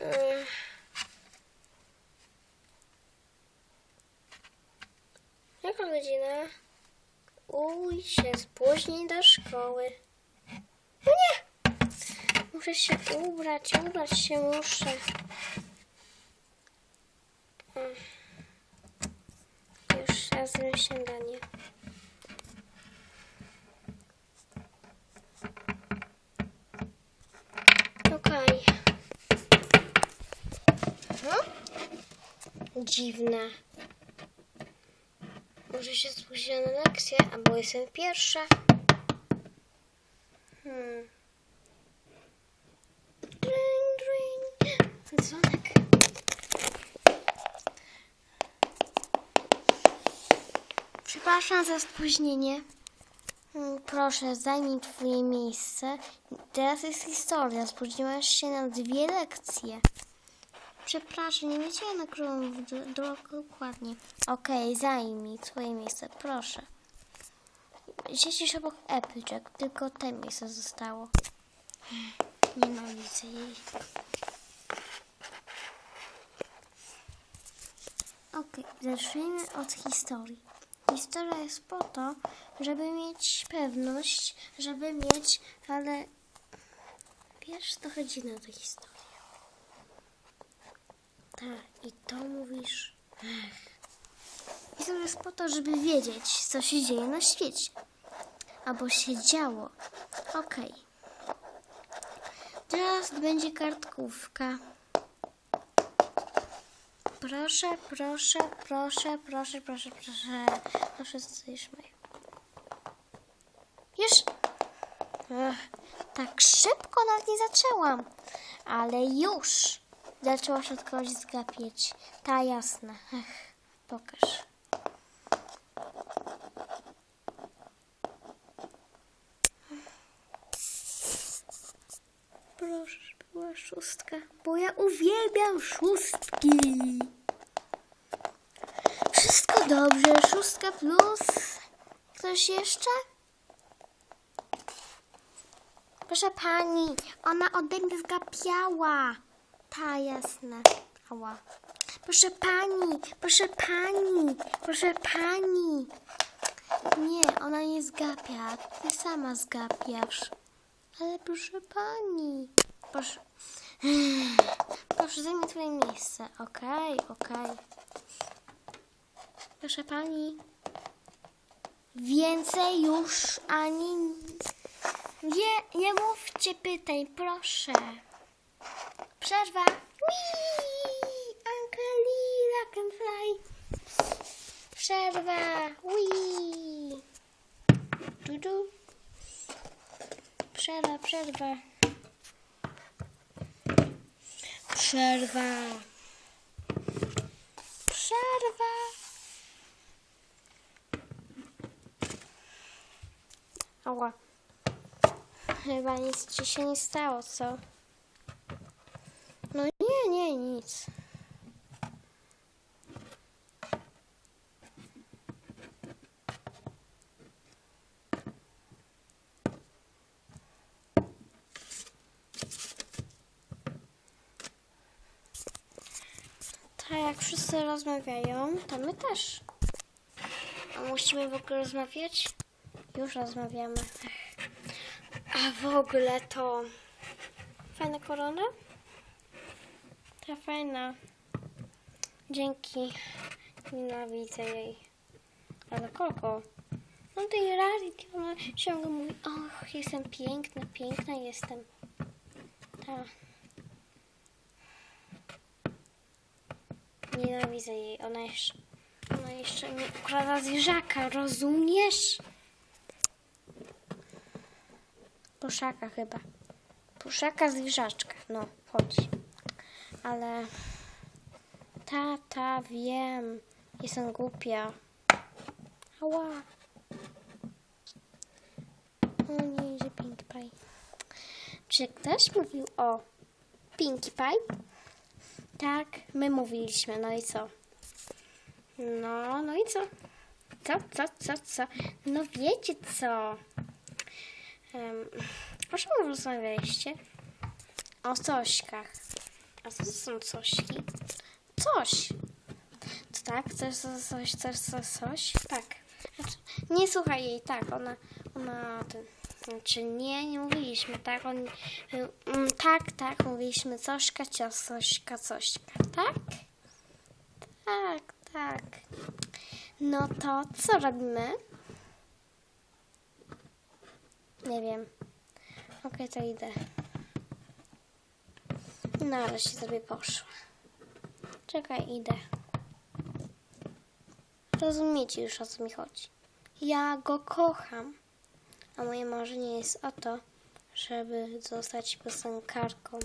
Mm. Jaka godzina? Uj, się do szkoły. Nie! Muszę się ubrać, ubrać się muszę. Mm. Już razem śniadanie. Okej. Mhm. Dziwne. Może się spóźniła na lekcję, albo jestem pierwsza. Hmm. Dring, dring. Dzwonek. Przepraszam za spóźnienie. Mm, Proszę, zajmij twoje miejsce. Teraz jest historia. Spóźniłaś się na dwie lekcje. Przepraszam, nie wiedziałam, na którą w- do- do- dokładnie. Okej, zajmij twoje miejsce, proszę. Siedzisz obok Applejack, tylko te miejsce zostało. Nienawidzę jej. Okej, zacznijmy od historii. Historia jest po to, żeby mieć pewność, żeby mieć, ale wiesz, trochę dziwna ta historia. Tak, i to mówisz. Ech. Historia jest po to, żeby wiedzieć, co się dzieje na świecie. Albo się działo. Okej. Teraz będzie kartkówka. Proszę, proszę, proszę, proszę, proszę, proszę. Proszę, moje. Już. Ech, tak szybko nawet nie zaczęłam. Ale już. Zaczęła się od kogoś zgapieć. Ta jasna. Ech, pokaż. Proszę, była szóstka, bo ja uwielbiam szóstki. Wszystko dobrze, szóstka plus. Ktoś jeszcze? Proszę pani, ona ode mnie zgapiała. Ta jasna. Ała. Proszę pani, proszę pani, proszę pani. Nie, ona nie zgapia. Ty sama zgapiasz. Ale proszę pani. Proszę. Proszę, zajmij twoje miejsce. Okej, okej. Proszę pani. Więcej już ani. Nie, nie mówcie pytań, proszę. Przerwa. Wii! Angelina can fly. Przerwa. Wii! Du-du. Przerwa, przerwa. Przerwa. Przerwa. Ała. Chyba nic ci się nie stało, co? No nie, nie, nic. Tak jak wszyscy rozmawiają, to my też. A musimy w ogóle rozmawiać? Już rozmawiamy. A w ogóle to... Fajna korona? Ta fajna. Dzięki. Nienawidzę jej. Ale kogo? No tej Rarity, ona ciągle mówi, och, jestem piękna, piękna jestem. Ta. Nienawidzę jej. Ona jeszcze, ona jeszcze mi ukrada zwierzaka, rozumiesz? Puszaka chyba. Puszaka zwierzaczka. No, chodzi. Ale... Tata, wiem. Jestem głupia. Ała. O nie, że Pinkie Pie. Czy ktoś mówił o Pinkie Pie? Tak, my mówiliśmy, no i co? No, no i co? Co, co, co, co? No wiecie co? Um, o czym rozmawialiście? O sośkach. A co to są cośki? Coś. To tak? Coś, coś, coś, coś, coś? Tak. Znaczy, nie słuchaj jej, tak, ona, ona, ten, znaczy nie, nie mówiliśmy, tak, on, mm, tak, tak, mówiliśmy cośka, ciosośka, cośka, tak? Tak, tak. No to co robimy? Nie wiem. Okej, to idę. No, ale się sobie poszła. Czekaj, idę. Rozumiecie już o co mi chodzi. Ja go kocham, a moje marzenie jest o to, żeby zostać piosenkarką.